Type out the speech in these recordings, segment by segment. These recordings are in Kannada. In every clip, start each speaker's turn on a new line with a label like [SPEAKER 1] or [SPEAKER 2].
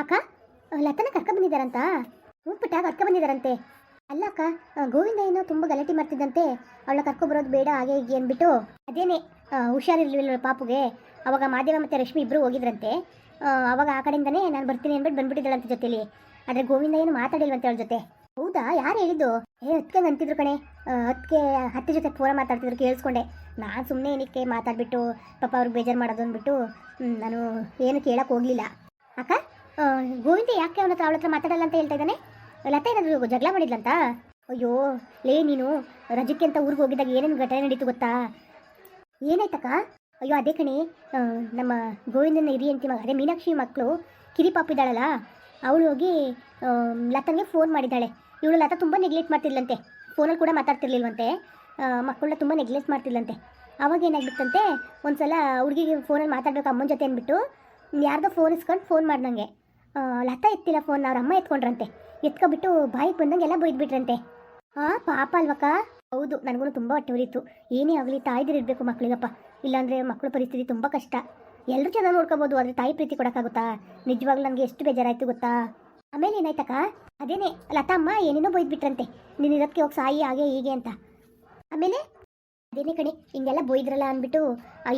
[SPEAKER 1] ಅಕ್ಕ ಲತನ ಕರ್ಕ ಬಂದಿದ್ದಾರಂತ? ಹ್ಞೂ ಕರ್ಕ ಬಂದಿದ್ದಾರಂತೆ. ಅಲ್ಲ ಅಕ್ಕ ಗೋವಿಂದ ಏನೋ ತುಂಬ ಗಲಾಟೆ ಮಾಡ್ತಿದ್ದಂತೆ. ಅವಳ ಕರ್ಕೊಬರೋದು ಬೇಡ, ಹಾಗೆ ಹೀಗೆ ಅಂದ್ಬಿಟ್ಟು ಅದೇನೆ ಹುಷಾರಿರ್ಲಿಲ್ಲ ಪಾಪುಗೆ? ಅವಾಗ ಮಾದೇವ ಮತ್ತು ರಶ್ಮಿ ಇಬ್ಬರು ಹೋಗಿದ್ರಂತೆ. ಅವಾಗ ಆ ಕಡೆಯಿಂದನೇ ನಾನು ಬರ್ತೀನಿ ಅಂದ್ಬಿಟ್ಟು ಬಂದ್ಬಿಟ್ಟಿದ್ದಾಳಂತೆ ಜೊತೆಲಿ. ಆದರೆ ಗೋವಿಂದ ಏನು ಮಾತಾಡಿಲ್ವಂತೆ ಅವಳ ಜೊತೆ. ಹೌದಾ, ಯಾರು ಹೇಳಿದ್ದು? ಏ ಹತ್ಕೆ ಅಂತಿದ್ರು ಕಣೆ. ಹತ್ತಿಗೆ ಹತ್ತಿ ಜೊತೆ ಫೋನ ಮಾತಾಡ್ತಿದ್ರು ಕೇಳಿಸ್ಕೊಂಡೆ. ನಾನು ಸುಮ್ಮನೆ ಏನಕ್ಕೆ ಮಾತಾಡ್ಬಿಟ್ಟು ಪಾಪ ಅವ್ರಿಗೆ ಬೇಜಾರು ಮಾಡೋದು ಅಂದ್ಬಿಟ್ಟು ನಾನು ಏನು ಕೇಳೋಕ್ಕೆ ಹೋಗಲಿಲ್ಲ. ಅಕ್ಕ ಗೋವಿಂದ, ಯಾಕೆ ಅವನ ಹತ್ರ ಅವಳ ಹತ್ರ ಮಾತಾಡಲ್ಲ ಅಂತ ಹೇಳ್ತಾ ಇದ್ದಾನೆ? ಲತಾ ಏನಾದರೂ ಜಗಳ ಮಾಡಿದ್ಲಂತ? ಅಯ್ಯೋ, ಲೇ ನೀನು, ರಜಕ್ಕೆ ಅಂತ ಊರಿಗೆ ಹೋಗಿದ್ದಾಗ ಏನೇನು ಘಟನೆ ನಡೀತು ಗೊತ್ತಾ? ಏನಾಯ್ತಕ್ಕ? ಅಯ್ಯೋ, ಅದೇ ಕಣಿ ನಮ್ಮ ಗೋವಿಂದನ ಹಿರಿ ಅಂತಿ ಮಗ, ಅದೇ ಮೀನಾಕ್ಷಿ ಮಕ್ಕಳು ಕಿರಿ ಪಾಪಿದ್ದಾಳಲ್ಲ ಅವಳು ಹೋಗಿ ಲತನಿಗೆ ಫೋನ್ ಮಾಡಿದ್ದಾಳೆ. ಇವಳು ಲತಾ ತುಂಬ ನೆಗ್ಲೆಕ್ಟ್ ಮಾಡ್ತಿದ್ಲಂತೆ. ಫೋನಲ್ಲಿ ಕೂಡ ಮಾತಾಡ್ತಿರ್ಲಿಲ್ವಂತೆ. ಮಕ್ಕಳನ್ನ ತುಂಬ ನೆಗ್ಲೆಕ್ಟ್ ಮಾಡ್ತಿದ್ಲಂತೆ. ಅವಾಗ ಏನಾಗ್ಬಿಟ್ಟಂತೆ ಒಂದ್ಸಲ ಹುಡುಗಿಗೆ ಫೋನಲ್ಲಿ ಮಾತಾಡ್ಬೇಕು ಅಮ್ಮನ ಜೊತೆ ಅಂದ್ಬಿಟ್ಟು, ಯಾರ್ದೋ ಫೋನ್ ಇಸ್ಕೊಂಡು ಫೋನ್ ಮಾಡ್ದಂಗೆ. ಲತಾ ಎತ್ತಿಲ್ಲ ಫೋನ್ ಅವ್ರ ಅಮ್ಮ ಎತ್ಕೊಂಡ್ರಂತೆ. ಎತ್ಕೊಬಿಟ್ಟು ಬಾಯಿಗೆ ಬಂದಂಗೆ ಎಲ್ಲ ಬೈದ್ಬಿಟ್ರಂತೆ. ಹಾಂ ಪಾಪ ಅಲ್ವಕ್ಕ? ಹೌದು ನನಗೂ ತುಂಬ ಹೊಟ್ಟೆ ಉರಿತು. ಏನೇ ಆಗಲಿ, ತಾಯ್ದಿರು ಇರಬೇಕು ಮಕ್ಕಳಿಗಪ್ಪ ಇಲ್ಲಾಂದರೆ ಮಕ್ಕಳ ಪರಿಸ್ಥಿತಿ ತುಂಬ ಕಷ್ಟ. ಎಲ್ಲರೂ ಚೆನ್ನಾಗಿ ನೋಡ್ಕೋಬೋದು, ಆದರೆ ತಾಯಿ ಪ್ರೀತಿ ಕೊಡೋಕ್ಕಾಗುತ್ತಾ? ನಿಜವಾಗ್ಲೂ ನನಗೆ ಎಷ್ಟು ಬೇಜಾರಾಯ್ತು ಗೊತ್ತಾ? ಆಮೇಲೆ ಏನಾಯ್ತಕ್ಕ? ಅದೇನೇ, ಲತಾ ಅಮ್ಮ ಏನೇನೋ ಬೈದ್ಬಿಟ್ರಂತೆ. ನೀನು ಇರೋದಕ್ಕೆ ಹೋಗಿ ಸಾಯಿ, ಹಾಗೆ ಹೀಗೆ ಅಂತ. ಆಮೇಲೆ? ಅದೇನೇ ಕಣೆ, ಹಿಂಗೆಲ್ಲ ಬೈದ್ರಲ್ಲ ಅಂದ್ಬಿಟ್ಟು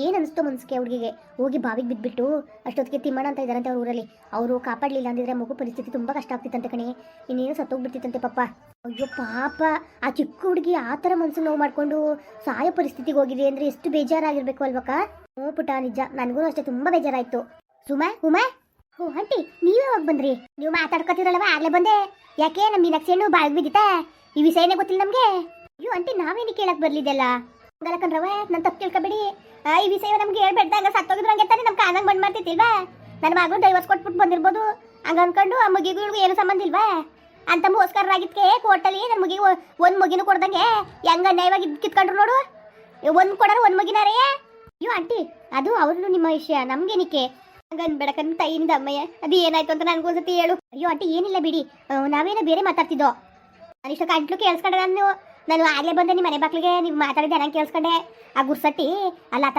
[SPEAKER 1] ಏನು ಅನಿಸ್ತು ಮನ್ಸಿಗೆ ಹುಡುಗಿಗೆ? ಹೋಗಿ ಬಾವಿಗೆ ಬಿದ್ದುಬಿಟ್ಟು ಅಷ್ಟೊತ್ತಿಗೆ ತಿಮ್ಮಣ್ಣ ಅಂತ ಇದ್ದಾರಂತೆ ಅವ್ರ ಊರಲ್ಲಿ. ಅವರು ಕಾಪಾಡಲಿಲ್ಲ ಅಂದಿದ್ರೆ ಮಗು ಪರಿಸ್ಥಿತಿ ತುಂಬ ಕಷ್ಟ ಆಗ್ತಿತ್ತಂತೆ ಕಣೆ. ಇನ್ನೇನು ಸತ್ತೋಗ್ಬಿಡ್ತಿತ್ತಂತೆ ಪಾಪ. ಅಯ್ಯೋ ಪಾಪ, ಆ ಚಿಕ್ಕ ಹುಡುಗಿ ಆ ಥರ ಮನಸ್ಸು ನೋವು ಮಾಡ್ಕೊಂಡು ಸಾಯೋ ಪರಿಸ್ಥಿತಿಗೆ ಹೋಗಿದೆ ಅಂದರೆ ಎಷ್ಟು ಬೇಜಾರಾಗಿರ್ಬೇಕು ಅಲ್ವಕ್ಕ? ಹ್ಞೂ ಪುಟ ನಿಜ. ನನಗೂ ಅಷ್ಟೇ ತುಂಬ ಬೇಜಾರಾಯಿತು. ಸುಮಾ, ಉಮಾ? ಓ ಆಂಟಿ, ನೀವೇ ಯಾವಾಗ ಬಂದ್ರಿ? ನೀವು ಮಾತಾಡ್ಕೊತೀರಲ್ವ ಆಗಲೇ ಬಂದೆ. ಯಾಕೆ ನಮ್ಮ ಮೀನಾಕ್ಷಿ ಹಣ್ಣು ಬಾಯಿಗೆ ಬಿದ್ದಿತ್ತಾ ಈ ವಿಷಯನೇ ಗೊತ್ತಿಲ್ಲ ನಮಗೆ. ಅಯ್ಯೋ, ಆಂಟಿ, ನಾವೇನು ಕೇಳಕ್ಕೆ ಬರ್ಲಿದ್ದೆಲ್ಲ ಹಂಗಲ್ಲ ಕಣ್ರವ ನಾನು ತಪ್ಪು ತಿಳ್ಕೊಬೇಡಿ. ಈ ವಿಷಯ ನಮ್ಗೆ ಹೇಳ್ಬೇಡ್ದ ಹಂಗ ಸತ್ತೋಗಿದ್ರು ಹಂಗೆ ತಾನೇ ನಮ್ಮ ಕಾನಂಗ್ ಬಂದ್ ಮಾಡ್ತಿತ್ತಿಲ್ವಾ ನನ್ನ ಮಗಳು ಡೈವರ್ಸ್ ಕೊಟ್ಬಿಟ್ಟು ಬಂದಿರ್ಬೋದು. ಹಂಗ ಅನ್ಕೊಂಡು ಆ ಮಗಿಗೂ ಏನು ಸಂಬಂಧ ಇಲ್ವಾ? ಅಂತ ಮೋಸ್ಕರರಾಗಿದ್ಕೆ ಕೋರ್ಟಲ್ಲಿ ನನ್ನ ಮುಗಿ ಒಂದು ಮುಗಿನೂ ಕೊಡ್ದಂಗೆ ಹೆಂಗ ಅನ್ಯಾಯವಾಗಿ ಕಿತ್ಕೊಂಡ್ರು ನೋಡು. ಒಂದು ಕೊಡೋರು ಒಂದು ಮುಗಿನಾರೇ? ಅಯ್ಯೋ, ಆಂಟಿ, ಅದು ಅವ್ರದ್ದು ನಿಮ್ಮ ವಿಷಯ ನಮ್ಗೇನಿಕೆ ಹಂಗ ಅನ್ಬೇಡಕನ್ ಇಂದ ಅಮ್ಮಯ್ಯ, ಅದು ಏನಾಯ್ತು ಅಂತ ನನ್ಗೊಂದ್ಸತಿ ಹೇಳು. ಅಯ್ಯೋ, ಆಂಟಿ, ಏನಿಲ್ಲ ಬಿಡಿ. ನಾವೇನೋ ಬೇರೆ ಮಾತಾಡ್ತಿದ್ದೋ? ನಾನು ಇಷ್ಟ ಕೇಳಿಸ್ಕೊಂಡ್ರೆ ಕೇಳಿಸ್ಕೊಂಡೆ ನಾನು. ನಾನು ಆಗ್ಲೇ ಬಂದೆ ನಿಮ್ಮ ಮನೆ ಬಾಕ್ಲಿಗೆ ನೀವು ಮಾತಾಡಿದ್ದೆ ನಂಗೆ ಕೇಳಿಸ್ಕೊಂಡೆ. ಆ ಗುರ್ಸಟ್ಟಿ ಅಲ್ಲ ಆತ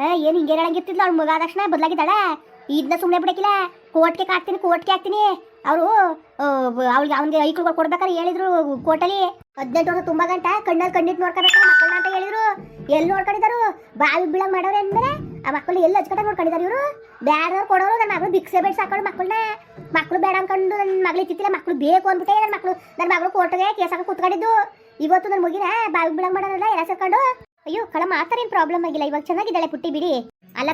[SPEAKER 1] ಆ, ಏನು ಹಿಂಗೆ ಹೇಳಂಗಿರ್ತಿದ್ಲು ಅವ್ಳು ಮಗ ಆದ ತಕ್ಷಣ ಬದಲಾಗಿದ್ದಾಳೆ. ಇದನ್ನ ಸುಮ್ಮನೆ ಬಿಡಕ್ಕಿಲ್ಲ ಕೋರ್ಟ್ಗೆ ಹಾಕ್ತೀನಿ ಕೋರ್ಟ್ಗೆ ಹಾಕ್ತೀನಿ. ಅವರು ಅವ್ಳಿಗೆ ಅವ್ನಿಗೆ ಐಕ್ಳುಗಳು ಕೊಡ್ಬೇಕಾದ್ರೆ ಹೇಳಿದ್ರು ಕೋರ್ಟಲ್ಲಿ. ಹದಿನೆಂಟು ವರ್ಷ ತುಂಬ ಗಂಟ ಕಣ್ಣಲ್ಲಿ ಕಣ್ಣಿಟ್ಟು ನೋಡ್ಕೋಬೇಕು ಮಕ್ಕಳನ್ನ ಅಂತ ಹೇಳಿದ್ರು. ಎಲ್ಲಿ ನೋಡ್ಕೊಂಡಿದ್ದಾರು? ಬಾವಿ ಬಿಳ ಮಾಡೋರು ಅಂದ್ರೆ ಆ ಮಕ್ಕಳು ಎಲ್ಲಿ ಹಚ್ಕಟ್ಟ ನೋಡ್ಕೊಂಡಿದ್ದಾರೆ ಇವರು? ಬೇರೆ ಕೊಡೋರು ನನ್ನ ಮಗಳು ಭಿಕ್ಷೆ ಬೇಡ ಸಾಕೊಂಡು ಮಕ್ಕಳನ್ನ ಮಕ್ಕಳು ಬೇಡ ಅಂದ್ಕೊಂಡು ನನ್ನ ಮಗಳು ಇತ್ತಿಲ್ಲ ಮಕ್ಕಳು ಬೇಕು ಅಂದ್ಬಿಟ್ಟೆ ನನ್ನ ಮಕ್ಕಳು ನನ್ನ ಮಗಳು ಕೋರ್ಟ್ಗೆ ಕೇಸ್ ಕೂತ್ಕೊಂಡಿದ್ದು. ಇವತ್ತು ನನ್ನ ಮುಗಿನ ಬಾವಿ ಬಿಳಂಗ್ ಮಾಡೋರಲ್ಲ ಎಲ್ಲ ಅಯ್ಯೋ ಕಳ ಮಾತ್ರ ಏನು ಪ್ರಾಬ್ಲಮ್ ಆಗಿಲ್ಲ? ಇವಾಗ ಚೆನ್ನಾಗಿದ್ದಾಳೆ ಪುಟ್ಟಿ ಬಿಡಿ. ಅಲ್ಲ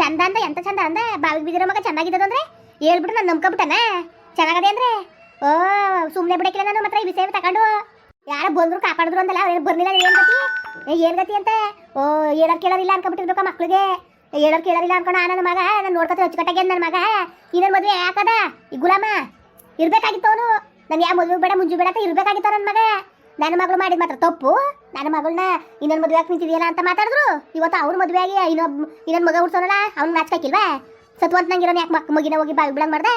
[SPEAKER 1] ಚಂದ ಅಂದ, ಎಂತ ಚಂದ ಅಂದ? ಬಾವಿಗೆ ಬಿದ್ದಿರೋ ಮಗ ಚೆನ್ನಾಗಿದ್ದದಂದ್ರೆ ಹೇಳ್ಬಿಟ್ಟು ನಾನು ನಂಬ್ಕೊಬಿಟ್ಟನ? ಚೆನ್ನಾಗದೆ ಅಂದ್ರೆ? ಓ ಸುಮ್ಮನೆ ಬಿಡಕ್ಕಿಲ್ಲ ನಾನು, ಮಾತ್ರ ಈ ವಿಷಯ ತಗೊಂಡು. ಯಾರು ಬಂದ್ರು ಕಾಪಾಡಿದ್ರು ಅಂತಲ್ಲ ಅವ್ರು ಬರ್ಲಿಲ್ಲ ಏನ್ ಗತಿ? ಏನ್ ಗತಿ ಅಂತ? ಓ ಹೇಳೋರ್ ಕೇಳೋರಿಲ್ಲ ಅನ್ಕೊಬಿಟ್ಟಿರ್ಬೇಕ ಮಕ್ಳಿಗೆ. ಹೇಳೋರ್ ಕೇಳೋರಿಲ್ಲ ಅನ್ಕೊಂಡು ನನ್ನ ಮಗ, ನಾನು ನೋಡ್ಕೊತ ಅಚ್ಚುಕಟ್ಟಾಗೆ ನನ್ನ ಮಗ. ಇನ್ನೊಂದು ಮದುವೆ ಯಾಕದ? ಈ ಗುಲಾಮ? ಇರ್ಬೇಕಾಗಿತ್ತು ಅವನು. ನಾನು ಯಾವ ಮದುವೆ ಬೇಡ, ಮುಂಜು ಬೇಡ ಅಂತ ಇರ್ಬೇಕಾಗಿತ್ತು ನನ್ನ ಮಗ. ನನ್ನ ಮಗಳು ಮಾಡಿದ ಮಾತ್ರ ತಪ್ಪು? ನನ್ನ ಮಗಳನ್ನ ಇನ್ನೊಂದು ಮದುವೆ ಆಗಿ ನಿಂತಿದೆಯಲ್ಲ ಅಂತ ಮಾತಾಡಿದ್ರು? ಇವತ್ತು ಅವ್ರ ಮದುವೆ ಆಗಿ ಇನ್ನೊಬ್ಬ ಇನ್ನೊಂದು ಮಗ ಹುಡ್ಸೋನಲ್ಲ, ಅವ್ನು ನಾಚ್ಕಾಕಿಲ್ವಾ? ಸತ್ವಂತ ನಂಗಿರೋನು ಯಾಕೆ ಮಕ್ಕ ಮಗಿನ ಹೋಗಿ ಬಾಯಿ ಬಿಡಂಗ್ ಮಾಡ್ದೆ?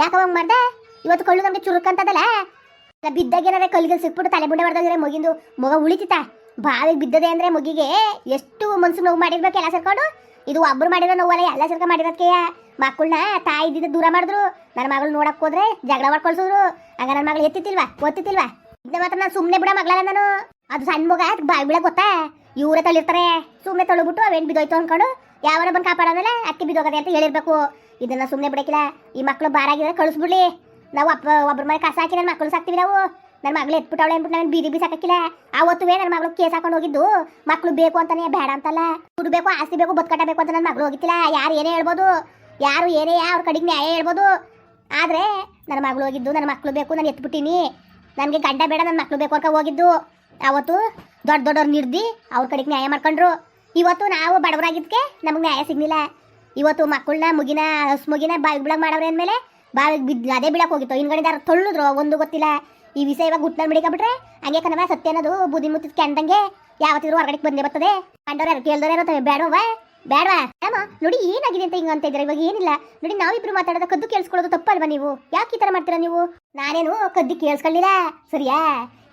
[SPEAKER 1] ಯಾಕೆ ಹೋಗಿ ಮಾಡ್ದೆ? ಇವತ್ತು ಕಳ್ಳು ನಮಗೆ ಚುರುಕಂತದಲ್ಲ ಬಿದ್ದಾಗ ಏನಾದ್ರೆ ಕಲ್ಲಿಗೆ ಸಿಕ್ಬಿಟ್ಟು ತಲೆ ಬುಂಡೆ ಹೊಡೆದ್ರೆ ಮಗಿಂದು ಮಗ ಉಳಿತಿತ್ತ? ಬಾವಿಗೆ ಬಿದ್ದದೆ ಅಂದ್ರೆ ಮಗಿಗೆ ಎಷ್ಟು ಮನ್ಸು ನೋವು ಮಾಡಿರ್ಬೇಕು ಎಲ್ಲ ಸೇರ್ಕೊಂಡು? ಇದು ಒಬ್ರು ಮಾಡಿರೋ ನೋವಲ್ಲ ಎಲ್ಲ ಸರ್ಕ ಮಾಡಿರೋದಕ್ಕೆ ಮಕ್ಕಳನ್ನ ತಾಯಿ ಇದ್ದಿದ್ದು ದೂರ ಮಾಡಿದ್ರು. ನನ್ನ ಮಗಳು ನೋಡಕ್ಕೆ ಹೋದ್ರೆ ಜಗಳ ಮಾಡ್ಕೊಳ್ಸಿದ್ರು ಆಗ ನನ್ನ ಮಗಳು ಎತ್ತಿತ್ತಿಲ್ವಾ? ಒತ್ತಿತ್ತಿಲ್ವಾ? ಮಾತ್ರ ನಾನು ಸುಮ್ಮನೆ ಬಿಡ ಮಗಳ ನಾನು. ಅದು ಸಣ್ಣ ಮಗ ಬಾಯಿ ಬಿಳ ಗೊತ್ತಾ? ಇವರೇ ಸುಮ್ನೆ ಸುಮ್ಮನೆ ತಳ್ಳಿಬಿಟ್ಟು ಅವೇನು ಬಿದ್ದೋಯ್ತು ಅನ್ಕೊಂಡು ಯಾವನ ಬಂದು ಕಾಪಾಡೋದಲ್ಲ, ಅಕ್ಕಿ ಬಿದ್ದೋಗದೆ ಅಂತ ಹೇಳಿರ್ಬೇಕು. ಇದನ್ನ ಸುಮ್ಮನೆ ಬಿಡಕ್ಕಿಲ್ಲ. ಈ ಮಕ್ಕಳು ಬಾರಾಗಿದ್ರೆ ಕಳಿಸ್ಬಿಡ್ಲಿ. ನಾವು ಅಪ್ಪ ಒಬ್ಬರ ಮನೆ ಕಸ ಹಾಕಿ ನನ್ನ ಮಕ್ಕಳು ಸಾಕ್ತೀವಿ ನಾವು. ನನ್ನ ಮಗಳು ಎತ್ಬಿಟ್ಟವಳೆ ಅಂದ್ಬಿಟ್ಟು ನಾನು ಬೀದಿ ಬೀಸ್ ಹಾಕಿಲ್ಲ ಆವತ್ತುವೇ ನನ್ನ ಮಗಳು ಕೇಸ್ ಹಾಕೊಂಡು ಹೋಗಿದ್ದು. ಮಕ್ಕಳು ಬೇಕು ಅಂತಾನೆ, ಬೇಡ ಅಂತಲ್ಲ. ದುಡ್ಡು ಬೇಕು, ಆಸ್ತಿ ಬೇಕು ಬದುಕಟ್ಟಬೇಕು ಬೇಕು ಅಂತ ನನ್ನ ಮಗಳು ಹೋಗಿತ್ತಿಲ್ಲ. ಯಾರು ಏನೇ ಹೇಳ್ಬೋದು. ಯಾರು ಏನೇ, ಅವ್ರ ಕಡೆಗೆ ನ್ಯಾಯ ಹೇಳ್ಬೋದು. ಆದರೆ ನನ್ನ ಮಗಳು ಹೋಗಿದ್ದು ನನ್ನ ಮಕ್ಕಳು ಬೇಕು, ನಾನು ಎತ್ಬಿಟ್ಟಿನಿ. ನನಗೆ ಗಂಡ ಬೇಡ ನನ್ನ ಮಕ್ಕಳು ಬೇಕು ಅಂತ ಹೋಗಿದ್ದು. ಅವತ್ತು ದೊಡ್ಡ ದೊಡ್ಡವ್ರು ನಿರ್ದಿ, ಅವ್ರ ಕಡೆಗೆ ನ್ಯಾಯ ಮಾಡ್ಕೊಂಡ್ರು. ಇವತ್ತು ನಾವು ಬಡವರಾಗಿದ್ದಕ್ಕೆ ನಮಗೆ ನ್ಯಾಯ ಸಿಗ್ಲಿಲ್ಲ. ಇವತ್ತು ಮಕ್ಕಳನ್ನ ಮುಗಿನ, ಹಸ್ ಮುಗಿನ ಬಾವಿಗೆ ಬಿಡಕ್ಕೆ ಮಾಡವ್ರೆ ಅಂದಮೇಲೆ ಬಾವಿಗೆ ಬಿದ್ದು ಅದೇ ಬಿಡಕ್ಕೆ ಹೋಗಿತ್ತು. ಹಿಂಗಡೆ ತೊಳ್ಳಿದ್ರು, ಒಂದು ಗೊತ್ತಿಲ್ಲ. ಈ ವಿಷಯ ಇವಾಗ ಗುಟ್ನಲ್ಲಿ ಬಿಡಿಕಬಿಟ್ರೆ ಹಂಗೆ ಕಣವ ಸತ್ಯ ಅನ್ನೋದು ಬುದ್ಧಿ ಮುತ್ತಿದ್ ಕೆಂಡಂಗೆ ಯಾವತ್ತಿದ್ರು ಹೊರಗಡೆ ಬಂದೇ ಬರ್ತದೆ. ಕಂಡವ್ರು ಯಾರು ಕೇಳ್ದವ್ರು ಬೇಡವಾ ಬೇಡವಾ? ಅಮ್ಮ ನೋಡಿ ಏನಾಗಿದೆ ಅಂತ ಹಿಂಗ ಅಂತ ಇದ್ರೆ ಇವಾಗ ಏನಿಲ್ಲ. ನೋಡಿ ನಾವಿಬ್ರು ಮಾತಾಡೋದ ಕದ್ದು ಕೇಳಿಸ್ಕೊಳ್ಳೋದು ತಪ್ಪಲ್ವಾ ನೀವು? ಯಾಕೆ ಈ ತರ ಮಾಡ್ತೀರಾ ನೀವು? ನಾನೇನು ಕದ್ದು ಕೇಳಿಸ್ಕೊಳ್ಳಿಲ್ಲ ಸರಿಯಾ?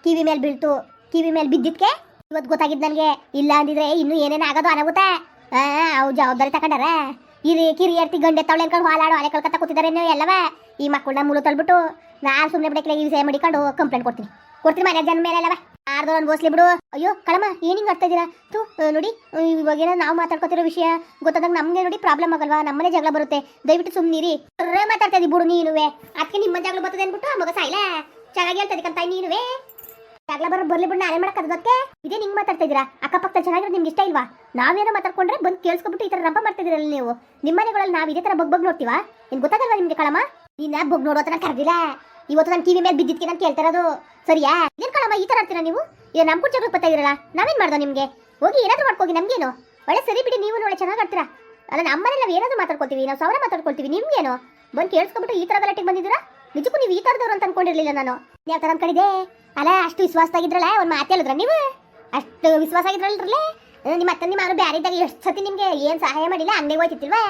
[SPEAKER 1] ಕಿವಿ ಮೇಲೆ ಬೀಳ್ತು. ಕಿವಿ ಮೇಲೆ ಬಿದ್ದಿದ್ಕೆ? ಇವತ್ತು ಗೊತ್ತಾಗಿದ್ ನನಗೆ. ಇಲ್ಲ ಅಂದಿದ್ರೆ ಇನ್ನು ಏನೇನು ಆಗೋದು ಅನಗುತ್ತೆ ಆ, ಅವು ಜವಾಬ್ದಾರಿ ತಗೊಂಡಾರ? ಇದು ಕಿರಿಯರ್ತಿ ಗಂಡೆ, ತವಳೆ ಅನ್ಕೊಂಡು ಹಾಲಾಡು ಅಲೆ ಕಲ್ಕತ್ತಾ ಕೂತಿದ್ದಾರೆ ನೀವು ಎಲ್ಲವ? ಈ ಮಕ್ಕಳನ್ನ ಮುಳು ತಳ್ಬಿಟ್ಟು ನಾನು ಸುಮ್ಮನೆ ಬಿಡಕ್ಕೆ ಈ ವಿಷಯ ಮಾಡಿಕೊಂಡು ಕಂಪ್ಲೇಂಟ್ ಕೊಡ್ತೀನಿ. ಕೊಡ್ತೀನಿ ಮನೆ ಜನ ಮೇಲೆ ಅಲ್ಲವ ಯಾರ್ದೋ ಬೋಸ್ಲಿ ಬಿಡು. ಅಯ್ಯೋ ಕಳಮ್ಮ ಏನು ಹಿಂಗೆ ಆಡ್ತಾ ಇದ್ದೀರಾ? ತು ನೋಡಿ ಇವಾಗ ಏನೋ ನಾವು ಮಾತಾಡ್ಕೊತಿರೋ ವಿಷಯ ಗೊತ್ತಾದಾಗ ನಮಗೆ ನೋಡಿ ಪ್ರಾಬ್ಲಮ್ ಆಗಲ್ವಾ? ನಮ್ಮನೆ ಜಗಳ ಬರುತ್ತೆ. ದಯವಿಟ್ಟು ಸುಮ್ಮನಿರಿ ಮಾತಾಡ್ತಾ ಇದ್ದೀವಿ ಬಿಡು ನೀನುವೆ. ಅದಕ್ಕೆ ನಿಮ್ಮ ಜಗಳ ಬರ್ತದೆ ಅಂದ್ಬಿಟ್ಟು ಮಗ ಸಾಯಿಲ್ಲ ಚೆನ್ನಾಗಿ ಹೇಳ್ತದಕ್ಕಂತ ನೀನುವೆ. ಜಗಳ ಬರೋ ಬರ್ಲಿ ಬಿಡು ನಾನೇ ಮಾಡಕ್ಕೆ ಅದಕ್ಕೆ ಇದೇ ನಿಂಗೆ ಮಾತಾಡ್ತಾ ಇದ್ದೀರಾ? ಅಕ್ಕಪಕ್ಕ ಚೆನ್ನಾಗಿರೋ ನಿಮ್ಗೆ ಇಷ್ಟ ಇಲ್ವಾ? ನಾವೇನೋ ಮಾತಾಡ್ಕೊಂಡ್ರೆ ಬಂದು ಕೇಳಿಸ್ಕೊಬಿಟ್ಟು ಈ ಥರ ರಂಪ ಮಾಡ್ತಿದ್ದೀರಲ್ಲ ನೀವು. ನಿಮ್ಮ ಮನೆಗಳಲ್ಲಿ ನಾವು ಇದೇ ಥರ ಬಗ್ ಬಗ್ ನೋಡ್ತೀವಾ? ನಿಮ್ಗೆ ಗೊತ್ತಾಗಲ್ವಾ ನಿಮ್ಗೆ ಕಳಮ್ಮ ನೀನ ಬಗ್ ನೋಡೋ ಥರ ಕರೆದಿಲ್ಲ. ಇವತ್ತು ನನ್ನ ಟಿವಿ ಮೇಲೆ ಬಿದ್ದಿದ್ಕೆ ನಾನು ಕೇಳ್ತಾ ಇರೋದು ಸರಿಯಾ? ಏನ್ ಕಣಮ್ಮ ಈ ತರ ಆಡ್ತೀರಾ ನೀವು? ಈಗ ನಮ್ಮ ಕೂಡ ಜಗಳ ಬರ್ತಾ ನಾವೇನ್ ಮಾಡ್ದೋ ನಿಮಗೆ? ಹೋಗಿ ಏನಾದ್ರು ಮಾಡ್ಕೋಗಿ, ನಮ್ಗೇನು? ಒಳ್ಳೆ ಸರಿ ಬಿಡಿ, ನೀವು ಒಳ್ಳೆ ಚೆನ್ನಾಗಿ ಆಡ್ತೀರಾ? ಅಲ್ಲ ನಮ್ಮನೆ ನಾವು ಏನಾದ್ರು ಮಾತಾಡ್ಕೊತೀವಿ, ನಾವು ಸಾವಿರ ಮಾತಾಡ್ಕೊಳ್ತೀವಿ, ನಿಮ್ಗೇನು? ಬಂದು ಕೇಳಿಸ್ಕೊಬಿಟ್ಟು ಈ ಥರ ಗಲಾಟೆಗೆ ಬಂದಿದ್ದೀರಾ? ನಿಜಕ್ಕೂ ನೀವು ಈ ಥರದವ್ರು ಅಂತ ಅನ್ಕೊಂಡಿರ್ಲಿಲ್ಲ ನಾನು. ಯಾವ ಥರ ಅನ್ಕೊಂಡಿದೆ ಅಲ್ಲ, ಅಷ್ಟು ವಿಶ್ವಾಸದಾಗಿದ್ರಲ್ಲ ಒಂದು ಮಾತೇಳಿದ್ರ ನೀವು? ಅಷ್ಟು ವಿಶ್ವಾಸ ಆಗಿದ್ರಲ್ರಲ್ಲೇ ನಿಮ್ಮ ಅತ್ತೆ ನಿಮ್ಮ ಅವ್ರು ಬ್ಯಾರೆ ಇದ್ದಾಗ ಎಷ್ಟು ಸತಿ ನಿಮಗೆ ಏನು ಸಹಾಯ ಮಾಡಿಲ್ಲ ಅಂಗಡಿಗೆ ಹೋಯ್ತಿತ್ತಿಲ್ವಾ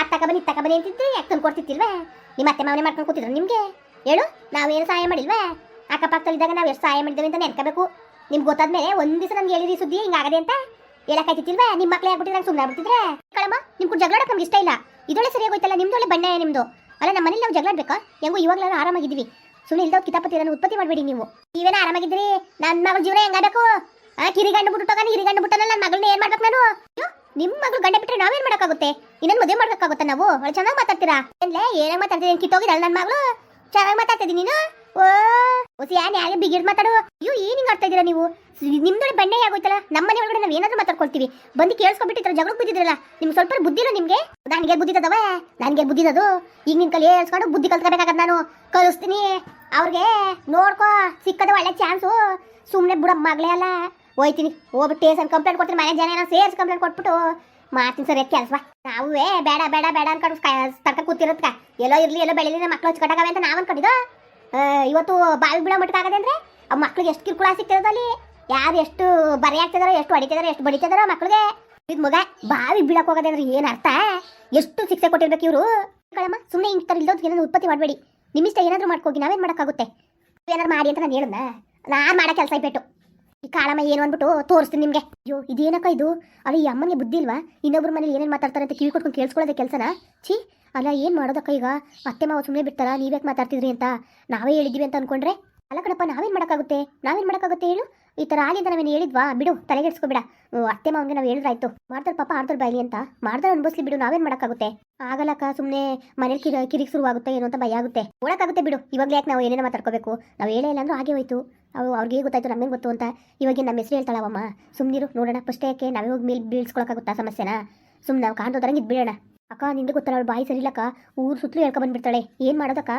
[SPEAKER 1] ಅತ್ತಕ ಬನ್ನಿ ಇತ್ತಕ ಬನ್ನಿ ಅಂತಿದ್ರಿ, ಯಾಕೆ ತಂದು ಕೊಡ್ತಿತ್ತಿಲ್ವಾ ನಿಮ್ಮ ಅತ್ತೆ ಮಾವನೇ ಮಾಡ್ಕೊಂಡು ಕೂತಿದ್ರು ನಿಮಗೆ? ಹೇಳು ನಾವೇನು ಸಹಾಯ ಮಾಡಿಲ್ವಾ? ಅಕ್ಕಪಕ್ಕದಲ್ಲಿದ್ದಾಗ ನಾವು ಎಷ್ಟು ಸಹಾಯ ಮಾಡಿದ್ದೇವೆ ಅಂತ ನೆನ್ಕೋಬೇಕು. ನಿಮ್ಗೆ ಗೊತ್ತಾದ್ಮೇಲೆ ಒಂದು ದಿವಸ ನಮ್ಗೆ ಹೇಳಿರಿ ಸುದ್ದಿ ಹಿಂಗಾಗದೆ ಅಂತ? ಹೇಳಕ್ಕಾಯ್ತಿಲ್ವಾ ನಿಮ್ಮ ಮಕ್ಳು ಆಗ್ಬಿಟ್ಟಿದ್ರೆ ಸುಮ್ಮನೆ ಆಗ್ಬಿಟ್ಟಿದ್ರೆ ಕಳಮ್ಮ ನಿಮ್ ಕೂಡ ಜಗಳ ನಮ್ಗೆ ಇಷ್ಟ ಇಲ್ಲ. ಇದೊಳ್ಳೆ ಸರಿಯಾಗೋಯ್ತಲ್ಲ ನಿಮ್ದು ಒಳ್ಳೆ ಬಣ್ಣ ನಿಮ್ದು? ಅಲ್ಲ ನಮ್ಮ ಮನೇಲಿ ನಾವು ಜಗಳ ಆಡ್ಬೇಕಾ? ಹೆಂಗೋ ಇವಾಗಲೂ ಆರಾಮಾಗಿದ್ದೀವಿ. ಸುಮ್ಮನೆ ಇಲ್ದವ್ ಕಿತಾಪತಿ ಇದನ್ನು ಉತ್ಪತ್ತಿ ಮಾಡಬೇಡಿ ನೀವು. ನೀವೇನ ಆರಾಮಾಗಿದ್ರಿ ನನ್ನ ಮಗಳ ಜೀವನ ಹೆಂಗಾಗಬೇಕು ಆ ಕಿರಿಗಂಡು ಬಿಟ್ಟು ಹಿರಿಗಂಡು ಬಿಟ್ಟನಲ್ಲ ನನ್ನ ಮಗಳನ್ನ ಏನ್ ಮಾಡ್ಬೇಕು ನಾನು? ಅಯ್ಯೋ, ನಿಮ್ ಮಗಳು ಗಂಡ ಬಿಟ್ಟರೆ ನಾವೇನ್ ಮಾಡಕ್ಕಾಗುತ್ತೆ? ಇನ್ನೊಂದು ಮದುವೆ ಮಾಡ್ಬೇಕಾಗುತ್ತೆ ನಾವು? ಒಳ್ಳೆ ಚೆನ್ನಾಗಿ ಮಾತಾಡ್ತೀರಾ? ಏನಾಗ ಮಾತಾಡ್ತೀರಿ ಕಿತ್ತೋಗಿದ್ರಲ್ಲ ನನ್ನ ಮಗಳು. ಚೆನ್ನಾಗಿ ಮಾತಾಡ್ತಿದ್ದೀನಿ ನೀನು? ಓ, ಹೊಸಿ ಯಾನ್ ಯಾಕೆ ಬಿಗಿಡ್ ಮಾತಾಡು ಅಯ್ಯೋ, ಏನ್ ಹಿಂಗ್ ಆಡ್ತಾ ಇದೀರಾ ನೀವು? ನಿಮ್ದೊಳಗೆ ಬೆಣ್ಣೆ ಆಗೋಯ್ತಲ್ಲ, ನಮ್ಮ ಮನೆ ಒಳಗಡೆ ನಾವು ಏನಾದ್ರೂ ಮಾತಾಡ್ಕೊಳ್ತೀವಿ. ಬಂದು ಥರ ಜಗಳಕ್ಕೆ ಬಿದ್ದಿದ್ರಲ್ಲ, ನಿಮ್ಗೆ ಸ್ವಲ್ಪ ಬುದ್ಧಿ ಇಲ್ಲ ನಿಮ್ಗೆ? ನನಗೆ ಬುದ್ಧಿ ತದವ ನನಗೆ ಬುದ್ಧಿ ತದು ಈಗ ನಿನ್ ಕಲಿ ಹೇಳ್ಸ್ಕೊಂಡು ಬುದ್ಧಿ ಕಲ್ತ್ಕೋಬೇಕಾಗದ ನಾನು. ಕಲಿಸ್ತೀನಿ. ಅವ್ರಿಗೆ ನೋಡ್ಕೋ, ಸಿಕ್ಕದ ಒಳ್ಳೆ ಚಾನ್ಸು. ಸುಮ್ಮನೆ ಬುಡ ಮಗಳೇ ಅಲ್ಲ. ಹೋಯ್ತೀನಿ. ಹೋಗ್ಬಿಟ್ಟು ಟೇಸನ್ ಕಂಪ್ಲೇಂಟ್ ಕೊಡ್ತೀನಿ, ಮನೆ ಜನ ಏನೋ ಸೇರ್ಸಿ ಕಂಪ್ಲೇಂಟ್ ಕೊಟ್ಬಿಟ್ಟು. ಮಾಡ್ತೀನಿ ಸರಿ ಕೆಲಸ ನಾವೇ ಬೇಡ ಬೇಡ ಬೇಡ ಅನ್ಕೊಂಡು ತಡ್ಕ ಕೂತಿರೋದ್ಕ. ಎಲ್ಲೋ ಇರ್ಲಿ, ಎಲ್ಲೋ ಬೆಳಿಲಿ ಮಕ್ಳು ಹಚ್ಕೊಟ್ಟಾಗವೆ ಅಂತ ನಾವು ಅನ್ಕೊಂಡಿದ್ದು? ಇವತ್ತು ಬಾವಿ ಬಿಡೋ ಮಟ್ಟಕ್ಕಾಗದೆ ಅಂದ್ರೆ ಆ ಮಕ್ಳಿಗೆ ಎಷ್ಟು ಕಿರುಕುಳ ಸಿಗ್ತಿರೋದು ಅಲ್ಲಿ? ಯಾರು ಎಷ್ಟು ಬರೆ ಆಗ್ತಿದಾರೋ ಎಷ್ಟು ಹೊಡಿತಿದಾರೋ, ಎಷ್ಟು ಬಡಿತಿದಾರೋ ಮಕ್ಳಿಗೆ? ಇದ್ ಮಗ ಬಾವಿ ಬೀಳಕ್ಕೆ ಹೋಗದೆ ಅಂದ್ರೆ ಏನ್ ಅರ್ಥ? ಎಷ್ಟು ಶಿಕ್ಷೆ ಕೊಟ್ಟಿರ್ಬೇಕು ಇವರು? ಕಳಮ್ಮ ಸುಮ್ಮನೆ ಹಿಂಗ್ ತರ ಇಲ್ದೋದ್ ಏನಾದ್ರು ಉತ್ಪತ್ತಿ ಮಾಡಬೇಡಿ. ನಿಮ್ಮಿಷ್ಟ ಏನಾದ್ರು ಮಾಡ್ಕೋಗಿ ನಾವೇನ್ ಮಾಡಕ್ಕಾಗುತ್ತೆ? ಏನಾದ್ರು ಮಾಡಿ ಅಂತ ನಾನು ಹೇಳದ್ನ? ನಾನ್ ಮಾಡೋ ಕೆಲಸ ಇಟ್ಬಿಟ್ಟು ಈ ಕಾಳಮ್ಮ ಏನು ಅಂದ್ಬಿಟ್ಟು ತೋರಿಸ್ತೀನಿ ನಿಮಗೆ. ಅಯ್ಯೋ, ಇದೇನಕ್ಕ ಇದು? ಅಲ್ಲ, ಈ ಅಮ್ಮನಿಗೆ ಬುದ್ಧಿ ಇಲ್ವಾ? ಇನ್ನೊಬ್ರ ಮನೇಲಿ ಏನೇನು ಮಾತಾಡ್ತಾರೆ ಅಂತ ಕಿವಿ ಕೊಟ್ಕೊಂಡು ಕೇಳಿಸ್ಕೊಳ್ಳೋದೇ ಕೆಲಸನ? ಛೀ, ಅಲ್ಲ, ಏನು ಮಾಡೋದಕ್ಕ ಈಗ? ಅತ್ತೆ ಮಾವ ಸುಮ್ಮನೆ ಬಿಡ್ತಾರ? ನೀವ್ಯಾಕೆ ಮಾತಾಡ್ತಿದ್ರಿ ಅಂತ? ನಾವೇ ಹೇಳಿದ್ದೀವಿ ಅಂತ ಅನ್ಕೊಂಡ್ರೆ? ಅಲ್ಲ ಕಣಪ್ಪ, ನಾವೇನು ಮಾಡೋಕ್ಕಾಗುತ್ತೆ? ನಾವೇನು ಮಾಡೋಕ್ಕಾಗುತ್ತೆ ಹೇಳು? ಈ ಥರ ಆಗಿ ಅಂತ ನಾವೇನು ಹೇಳಿದ್ವಾ? ಬಿಡು ತಲೆಗೆಡ್ಸ್ಕೊಬಿಡ ಅತ್ತೆ ಮಾವನಿಗೆ ನಾವು ಹೇಳಿದ್ರಾಯ್ತು ಮಾಡ್ತಾರೆ ಪಾಪ ಆಡ್ತಾರೆ ಬಾಯಿಲಿ ಅಂತ. ಮಾಡ್ತಾರೆ ಅನ್ಭವಿಸ್ಲಿ ಬಿಡು, ನಾವೇನು ಮಾಡೋಕ್ಕಾಗುತ್ತೆ? ಆಗಲ್ಲಕ್ಕ ಸುಮ್ಮನೆ ಮನೇಲಿ ಕಿರ ಕಿರಿಕ್ ಶುರುವಾಗುತ್ತೆ ಏನು ಅಂತ ಭಯ ಆಗುತ್ತೆ. ಓಡಕ್ಕಾಗುತ್ತೆ ಬಿಡು. ಇವಾಗಲೇ ಯಾಕೆ ನಾವು ಏನೇನೋ ಮಾತಾಡ್ಕೋಬೇಕು? ನಾವು ಹೇಳೇ ಇಲ್ಲ ಅಂದ್ರೂ ಹಾಗೆ ಹೋಯ್ತು. ಅವು, ಅವ್ರಿಗೆ ಗೊತ್ತಾಯ್ತು ನಮಗೆ ಗೊತ್ತು ಅಂತ? ಇವಾಗ ನಮ್ಮ ಹೆಸರು ಹೇಳ್ತಾಳವಮ್ಮ ಸುಮ್ಮನಿರು ನೋಡೋಣ. ಫಸ್ಟ್ ಯಾಕೆ ನಾವೇ ಹೋಗಿ ಮೇಲ್ ಬೀಳ್ಸ್ಕೊಳಕ್ಕಾಗುತ್ತಾ ಸಮಸ್ಯೆನ? ಸುಮ್ಮನೆ ನಾವು ಕಾಣ್ದೋದ್ರಂಗೆ ಇದ್ಬಿಡೋಣ. ಅಕ್ಕ ನಿಂದು ಗೊತ್ತಲ್ಲ, ಅವಳು ಬಾಯಿ ಸರಿಲಕ್ಕ ಊರು ಸುತ್ತಲೂ ಹೇಳ್ಕೊಂಬಂದ್ಬಿಡ್ತಾಳೆ ಏನು ಮಾಡೋದಕ್ಕ?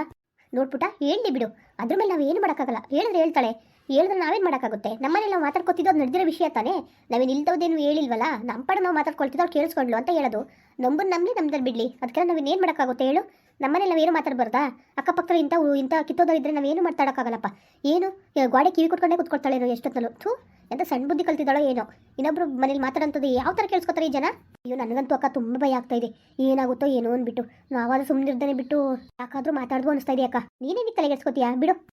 [SPEAKER 1] ನೋಡ್ಬಿಟ್ಟ ಹೇಳಿ ಬಿಡು. ಅದ್ರ ಮೇಲೆ ನಾವು ಏನು ಮಾಡೋಕ್ಕಾಗಲ್ಲ. ಹೇಳಿದ್ರೆ ಹೇಳ್ತಾಳೆ. ಹೇಳಿದ್ರೆ ನಾವೇನು ಮಾಡೋಕ್ಕಾಗುತ್ತೆ? ನಮ್ಮನೇಲಿ ನಾವು ಮಾತಾಡ್ಕೊತಿದ್ದು ನಡೆದಿರೋ ವಿಷಯ ತಾನೇ? ನಾವೇನು ಇಲ್ದೋದೇನು ಹೇಳಿಲ್ವಲ್ಲ? ನಮ್ಮ ಪಡ ನಾವು ಮಾತಾಡ್ಕೊಳ್ತಿದ್ದೋ ಅವ್ರು ಕೇಳಿಸ್ಕೊಂಡ್ಲು ಅಂತ ಹೇಳೋದು. ನಂಬರ್ ನಂಬಲಿ ನಮ್ದಲ್ಲಿ ಬಿಡಲಿ. ಅದಕ್ಕೆ ನಾವೇನು ಮಾಡೋಕ್ಕಾಗುತ್ತೆ ಹೇಳು? ನಮ್ಮನೇಲಿ ನಾವೇನು ಮಾತಾಡ್ಬಾರ್ದಾ? ಅಕ್ಕಪಕ್ಕದಲ್ಲಿ ಇಂಥ ಇಂಥ ಕಿತ್ತೋದೋ ನಾವು ನಾವೇನು ಮಾತಾಡೋಕ್ಕಾಗಲ್ಲಪ್ಪ ಏನು? ಗೋಡೆ ಕಿವಿ ಕೊಟ್ಕೊಂಡೇ ಕೂತ್ಕೊಳ್ತಾಳೆ ಏನೋ ಎಷ್ಟೊತ್ತಲು ಥೂ, ಎಂತ ಸಣ್ಣ ಬುದ್ಧಿ ಕಲ್ತಿದ್ದಾಳೋ ಏನೋ. ಇನ್ನೊಬ್ರು ಮನೇಲಿ ಮಾತಾಡೋಂಥದ್ದು ಯಾವ ಥರ ಕೇಳಿಸ್ಕೊತಾರೆ ಈ ಜನ? ಅಯ್ಯೋ, ನನಗಂತೂ ಅಕ್ಕ ತುಂಬ ಭಯ ಆಗ್ತಾ ಇದೆ. ಏನಾಗುತ್ತೋ ಏನೋ ಅಂದ್ಬಿಟ್ಟು ನಾವಾದ್ರೂ ಸುಮ್ಮನಿರ್ದೇನೆ ಬಿಟ್ಟು ಯಾಕಾದರೂ ಮಾತಾಡ್ದು ಅನಿಸ್ತಾ ಇದೆಯಾ ಅಕ್ಕ. ನೀನೇ ತಲೆಗೆಡ್ಸ್ಕೊತೀಯಾ ಬಿಡು.